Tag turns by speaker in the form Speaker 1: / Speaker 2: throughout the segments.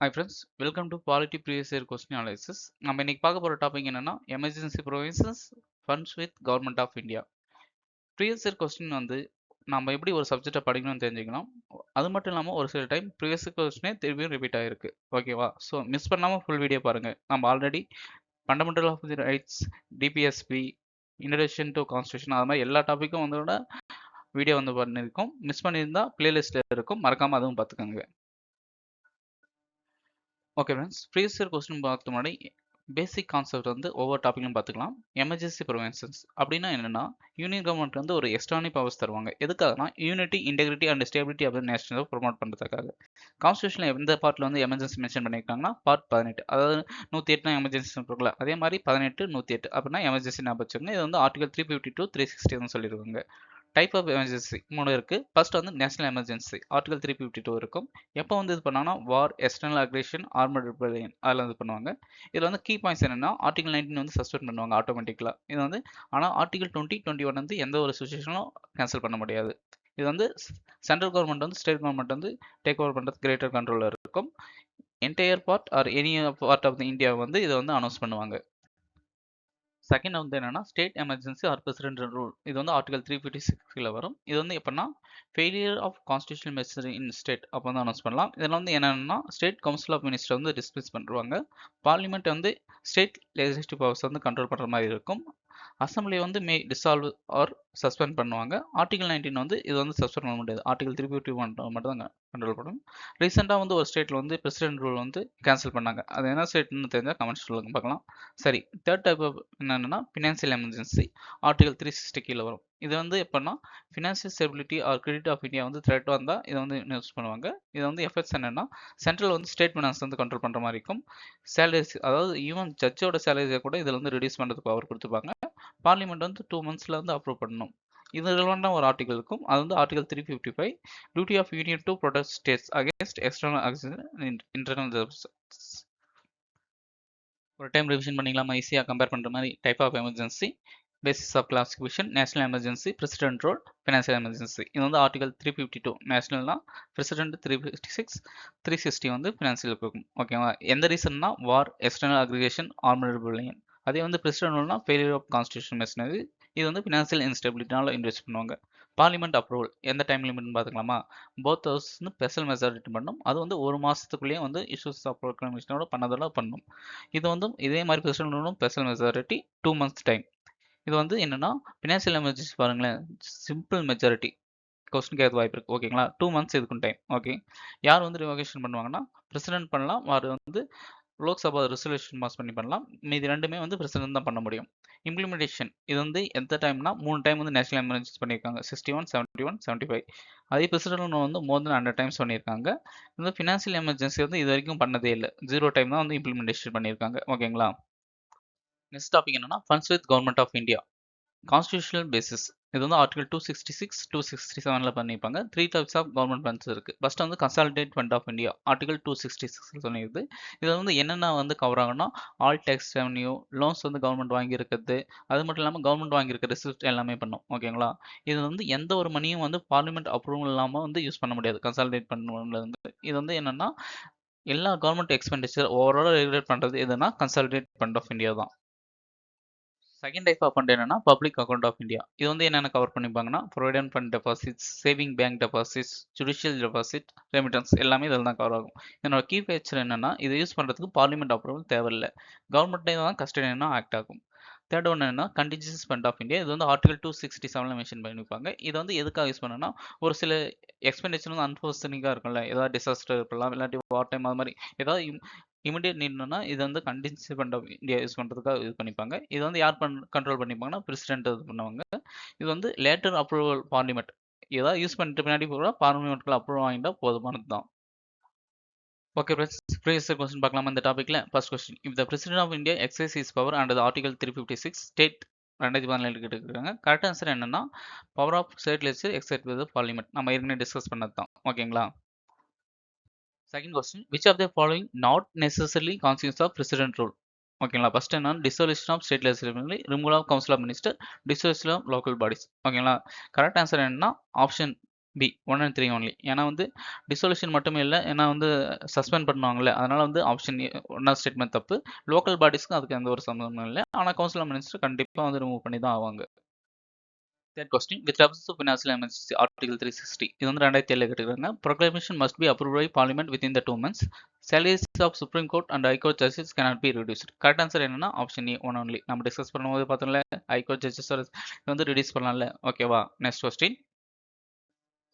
Speaker 1: Hi friends welcome to quality previous year question analysis நம்ம இன்னைக்கு பார்க்க போகிற டாபிக் என்னன்னா emergency provisions funds with government of India previous year question வந்து நம்ம எப்படி ஒரு சப்ஜெக்டை படிக்கணும்னு தெரிஞ்சுக்கலாம். அது மட்டும் இல்லாமல் ஒரு சில டைம் ப்ரீவியஸ் கொஸ்டினே திரும்பியும் ரிப்பீட் ஆகிருக்கு ஓகேவா ஸோ மிஸ் பண்ணாமல் ஃபுல் வீடியோ பாருங்கள் நம்ம already fundamental of the rights DPSP introduction to constitution அது மாதிரி எல்லா டாப்பிக்கும் வந்தோட வீடியோ வந்து பண்ணியிருக்கோம். மிஸ் பண்ணியிருந்தா பிளேலிஸ்ட்டில் இருக்கும். மறக்காமல் அதுவும் பார்த்துக்கோங்க. Okay friends previous year question பார்த்து முன்னாடி பேசிக் கான்செப்ட் வந்து ஒவ்வொரு டாப்பிக்கும் பார்த்துக்கலாம். எமர்ஜென்சி ப்ரிவென்ஷன்ஸ் அப்படின்னா என்னென்னா யூனியன் கவர்மெண்ட் வந்து ஒரு எக்ஸ்ட்ரானி பவர்ஸ் தருவாங்க. எதுக்காகனா unity integrity and stability of national promote பண்ணுறதுக்காக கான்ஸ்டியூஷனில் எந்த பார்ட்டில் வந்து எமர்ஜென்சி மென்ஷன் பண்ணியிருக்காங்கன்னா பார்ட் பதினெட்டு. அதாவது நூற்றி எட்டுனா எமர்ஜென்சி இருக்குல்ல அதே மாதிரி பதினெட்டு நூற்றி எட்டு அப்படின்னா எமர்ஜென்சி ஞாபகம் வச்சுருங்க இது வந்து article three fifty two three sixty சொல்லியிருக்காங்க டைப் ஆஃப் எமர்ஜென்சி மூணு இருக்குது ஃபர்ஸ்ட் வந்து national emergency article three fifty two இருக்கும். எப்போ வந்து இது பண்ணாங்கன்னா war external aggression armed rebellion அதில் இது பண்ணுவாங்க. இதில் வந்து கீ பாயிண்ட்ஸ் என்னென்னா ஆர்டிகல் நைன்டீன் வந்து சஸ்பெண்ட் பண்ணுவாங்க ஆட்டோமேட்டிக்கலாக இது வந்து ஆனால் ஆர்டிகல் டுவெண்ட்டி டுவெண்ட்டி ஒன் வந்து எந்த ஒரு சுச்சுவேஷனும் கேன்சல் பண்ண முடியாது. இது வந்து சென்ட்ரல் கவர்மெண்ட் வந்து ஸ்டேட் கவர்மெண்ட் வந்து டேக் ஓவர் பண்ணுறது கிரேட்டர் கண்ட்ரோலில் இருக்கும். Entire part or any part of the India வந்து இதை வந்து அனௌன்ஸ் பண்ணுவாங்க. செகண்ட் வந்து என்னன்னா state emergency or president rule இது வந்து ஆர்டிகல் த்ரீ ஃபிஃப்டி சிக்ஸில் வரும். இது வந்து எப்படின்னா failure of constitution machinery in state அப்போ வந்து அனௌன்ஸ் பண்ணலாம். இதில் வந்து என்னென்னா ஸ்டேட் கவுன்சில் ஆஃப் மினிஸ்டர் வந்து டிஸ்மிஸ் பண்ணுவாங்க பார்லிமெண்ட் வந்து ஸ்டேட் லெஜிஸ்லேட்டிவ் பவர்ஸ் வந்து கண்ட்ரோல் பண்ணுற மாதிரி இருக்கும். அசம்பிளி வந்து மே டிசால்வ் ஆர் சஸ்பெண்ட் பண்ணுவாங்க. ஆர்டிகல் நைன்டீன் வந்து இது வந்து சஸ்பெண்ட் பண்ண முடியாது. ஆர்டிகல் த்ரீ ஃபிஃப்டி ஒன் மட்டும் தான் கண்ட்ரோல் பண்ணும் ரீசெண்டாக வந்து ஒரு ஸ்டேட்டில் வந்து பிரசிடென்ட் ரூல் வந்து கேன்சல் பண்ணாங்க. அது என்ன ஸ்டேட்னு தெரிஞ்சால் கமெண்ட்ஸ் சொல்லுங்க பார்க்கலாம். சரி தேர்ட் டைப் ஆஃப் என்னென்னா financial emergency article three sixty கீழே வரும். இது வந்து எப்படின்னா financial stability or credit of India வந்து த்ரெட் வந்தால் இதை வந்து யூஸ் பண்ணுவாங்க. இது வந்து எஃபெக்ட்ஸ் என்னென்னா சென்ட்ரல் வந்து ஸ்டேட் ஃபினான்ஸ் வந்து கண்ட்ரோல் பண்ணுற மாதிரி இருக்கும். சேலரிஸ் அதாவது ஈவன் ஜட்ஜோட சேலரிஸை கூட இதில் வந்து ரிடியூஸ் பண்ணுறதுக்கு பவர் கொடுத்துப்பாங்க. பார்லிமெண்ட் வந்து டூ மந்த்ஸில் வந்து அப்ரூவ் பண்ணணும். இது ரிலவெண்டாக ஒரு ஆர்டிகல் இருக்கும். அது வந்து article three fifty five duty of union to protect states against external internal ஒரு டைம் ரிவிஷன் பண்ணிக்கலாமா? ஈஸியாக கம்பேர் பண்ணுற மாதிரி type of emergency basis of classification national emergency president role financial emergency இது வந்து article three fifty two நேஷனல்னா president three fifty six three sixty வந்து financial இருக்கும் ஓகேவா எந்த ரீசன்னா war external aggregation armed rebellion அதே வந்து பிரசிடென்ட் ரோல்னா ஃபெயிலியர் ஆஃப் கான்ஸ்டியூஷன் மெஷினரி இது வந்து ஃபினான்சியல் இன்ஸ்டெபிலிட்டினால இன்வெஸ்ட் பண்ணுவாங்க. பார்லிமெண்ட் அப்ரூவல் எந்த டைம் லிமிட்னு பார்த்துக்கலாமா? போத் ஹவுஸ் வந்து ஸ்பெஷல் மெஜாரிட்டி பண்ணும். அது வந்து ஒரு மாதத்துக்குள்ளேயே வந்து இஷ்யூஸ் ஆஃப் ப்ரோக்ளமேஷனோட பண்ணதெல்லாம் பண்ணும். இது வந்து இதே மாதிரி president special majority two months time இது வந்து என்னென்னா ஃபினான்ஷியல் எமர்ஜென்சி பாருங்களேன். சிம்பிள் மெஜாரிட்டி கொஸ்டின் கேட்க வாய்ப்பு இருக்குது ஓகேங்களா டூ மந்த்ஸ் இதுக்கும் டைம் ஓகே யார் வந்து ரிவகேஷன் பண்ணுவாங்கன்னா பிரசிடென்ட் பண்ணலாம். அவர் வந்து லோக்சபா ரெசல்யூஷன் பாஸ் பண்ணி பண்ணலாம். மீதி ரெண்டுமே வந்து பிரசிடென்ட் தான் பண்ண முடியும். இம்ப்ளிமெண்டேஷன் இது வந்து எந்த டைம்னா மூணு டைம் வந்து நேஷனல் எமர்ஜென்சி பண்ணியிருக்காங்க. Sixty one seventy one seventy five அதே பிரசிடென்ட் வந்து மோர் தென் ஹண்ட்ரட் டைம்ஸ் பண்ணியிருக்காங்க. இந்த ஃபினான்ஷியல் எமர்ஜென்சி வந்து இது வரைக்கும் பண்ணதே இல்லை. ஜீரோ டைம் தான் வந்து இம்ப்ளிமெண்டேஷன் பண்ணியிருக்காங்க. ஓகேங்களா நெக்ஸ்ட் டாபிக் என்னன்னா funds with government of India constitutional basis இது வந்து article two sixty six two sixty செவனில் பண்ணியிருப்பாங்க three types of government funds இருக்குது ஃபஸ்ட் வந்து consolidated fund of India article two sixty six சொல்லியிருக்குது இது வந்து என்னென்ன வந்து கவர் ஆகும்னா ஆல் டேக்ஸ் ரெவன்யூ லோன்ஸ் வந்து கவர்மெண்ட் வாங்கியிருக்கிறது. அது மட்டும் இல்லாமல் கவர்மெண்ட் வாங்கியிருக்க ரிசிப்ட் எல்லாமே பண்ணும். ஓகேங்களா இது வந்து எந்த ஒரு மணியும் வந்து பார்லிமெண்ட் அப்ரூவல் இல்லாமல் வந்து யூஸ் பண்ண முடியாது. கன்சாலிடேட் பண்ணுறது வந்து இது வந்து என்னென்னா எல்லா கவர்மெண்ட் எக்ஸ்பெண்டிச்சர் ஓவரால் ரெகுலேட் பண்ணுறது எதுனா கன்சாலிடேட் ஃபண்ட் ஆஃப் இந்தியா தான். செகண்ட் டைப் ஆஃப் ஃபண்ட் என்னன்னா பப்ளிக் அக்கௌண்ட் ஆஃப் இந்தியா இது வந்து என்னென்ன cover பண்ணிப்பாங்கன்னா provident fund deposits saving bank deposits judicial deposit remittance எல்லாமே இதில் தான் கவர் ஆகும். என்னோட கீ ஃபீச்சர் என்னன்னா இதை யூஸ் பண்ணுறதுக்கு பார்லிமெண்ட் அப்ரூவல் தேவையில்லை. கவர்மெண்ட்டே தான் கஸ்டடினா ஆக்ட் ஆகும். தேர்ட் ஒன் என்ன கண்டிஜன்ஸ் ஃபண்ட் ஆஃப் இந்தியா இது வந்து ஆர்டிகல் டூ சிக்ஸ்டி செவனில் மென்ஷன் பண்ணிப்பாங்க இது வந்து எதுக்காக யூஸ் பண்ணனா ஒரு சில எக்ஸ்பெண்டிச்சர் வந்து அன்ஃபோர்சனிக்காக இருக்கும்ல. ஏதாவது டிசாஸ்டர் இருக்கலாம் இல்லாட்டி வார் டைம் அது மாதிரி. ஏதாவது இமிடியட் நீட்னா இது வந்து கண்டின்சி பண்ண இந்தியா யூஸ் பண்ணுறதுக்காக யூஸ் பண்ணிப்பாங்க. இது வந்து யார் பண் கண்ட்ரோல் பண்ணிப்பாங்கன்னா பிரசிடென்ட் இது பண்ணுவாங்க. இது வந்து லேட்டர் அப்ரூவல் பார்லிமெண்ட் ஏதாவது யூஸ் பண்ணிட்டு பின்னாடி கூட பார்லிமெண்ட்ல அப்ரூவல் வாங்கிட்டா போதுமானது தான் ஓகே ஃப்ரெண்ட்ஸ் ப்ரீவியஸ் கொஸ்டின் பார்க்கலாம் இந்த டாப்பிக்கில் first question if the president of India exercise is power and article three fifty six state ரெண்டாயிரத்தி பதினேழு கேட்டுருக்காங்க கரெக்ட் ஆன்சர் என்னன்னா power of state legislature exercised with parliament நம்ம ஏற்கனவே டிஸ்கஸ் பண்ணது தான் ஓகேங்களா second question which of the following not necessarily consequences of president rule ஓகேங்களா ஃபர்ஸ்ட் என்னன்னா dissolution of state legislative removal of council of minister dissolution of local bodies ஓகேங்களா correct answer என்னன்னா option B one and three only ஏன்னா வந்து டிசோலியூஷன் மட்டுமே இல்லை ஏன்னா வந்து சஸ்பெண்ட் பண்ணுவாங்கல்ல அதனால வந்து ஆப்ஷன் ஒன்னா ஸ்டேட்மெண்ட் தப்பு. லோக்கல் பாடிஸ்க்கு அதுக்கு எந்த ஒரு சம்மந்தமும் இல்லை. ஆனால் கவுன்சில் ஆஃப் மினிஸ்டர் கண்டிப்பாக வந்து ரிமூவ் பண்ணி தான் ஆவாங்க. Third question with reference to financial emergency article three sixty இது வந்து ரெண்டாயிரத்தி ஏழு கேட்டுக்கிறாங்க proclamation must be approve by parliament with in the two months salaries of supreme court and high court justice cannot be reduced correct answer என்னன்னா option A one only நம்ம discuss பண்ணும்போது பார்த்தோம்ல high court justice வந்து reduce பண்ணலாம்ல. ஓகேவா next question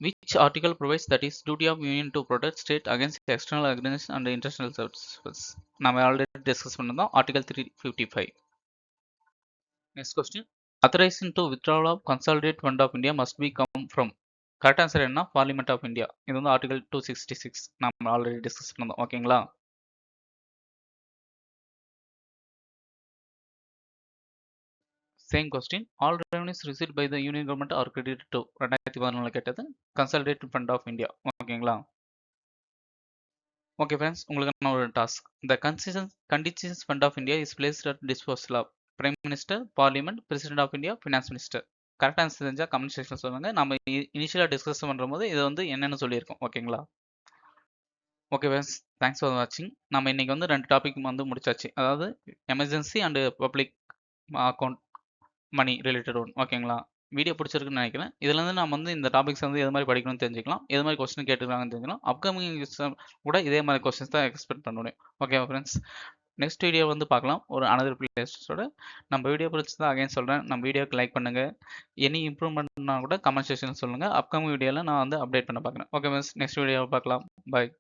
Speaker 1: which article provides that is duty of union to protect state against external aggression and international services? நம்ம already discuss பண்ணிருந்தோம் article three fifty five next question authorisation to withdrawal of consolidated fund of India must be come from correct answer என்ன? Parliament of India இது வந்து article two sixty six நம்ம already discuss பண்ணோம். ஓகேங்களா same question all revenues receive by the union government are credit to ரெண்டாயிரத்தி பதினாலு கேட்டது consolidated fund of India ஓகேங்களா ஓகே ஃப்ரெண்ட்ஸ் உங்களுக்கு ஒரு task the condition conditions fund of India is placed at disposal of prime minister parliament president of India finance minister கரெக்டாக answer தெரிஞ்சால் comment section சொல்லுங்க. நம்ம இனிஷியலாக டிஸ்கஸ் பண்ணும்போது இது வந்து என்னென்னு சொல்லியிருக்கோம். ஓகேங்களா ஓகே ஃப்ரெண்ட்ஸ் தேங்க்ஸ் ஃபார் வாட்சிங் நம்ம இன்னைக்கு வந்து ரெண்டு டாபிக் வந்து முடிச்சாச்சு. அதாவது emergency and public account money related one ஓகேங்களா வீடியோ பிடிச்சிருக்குன்னு நினைக்கிறேன். இதுலேருந்து நம்ம வந்து இந்த டாபிக்ஸ் வந்து எது மாதிரி படிக்கணும்னு தெரிஞ்சுக்கலாம். எது மாதிரி கொஸ்டின் கேட்டுருக்காங்கன்னு தெரிஞ்சுக்கலாம். அப்கமிங் கூட இதே மாதிரி கொஸ்டின்ஸ் தான் எக்ஸ்பெக்ட் பண்ண முடியும் ஓகே ஃப்ரெண்ட்ஸ் நெக்ஸ்ட் வீடியோ வந்து பார்க்கலாம். ஒரு அனதர் பிளேஸோட நம்ம வீடியோ பிடிச்சி தான் அகைன் சொல்கிறேன் நம்ம வீடியோக்கு லைக் பண்ணுங்கள் எனி இம்ப்ரூவ்மெண்ட்னா கூட கமெண்ட் செக்ஷன் சொல்லுங்கள் அப்கமிங் வீடியோவில் நான் வந்து அப்டேட் பண்ண பார்க்குறேன். ஓகே மிஸ் நெக்ஸ்ட் வீடியோவை பார்க்கலாம். பாய்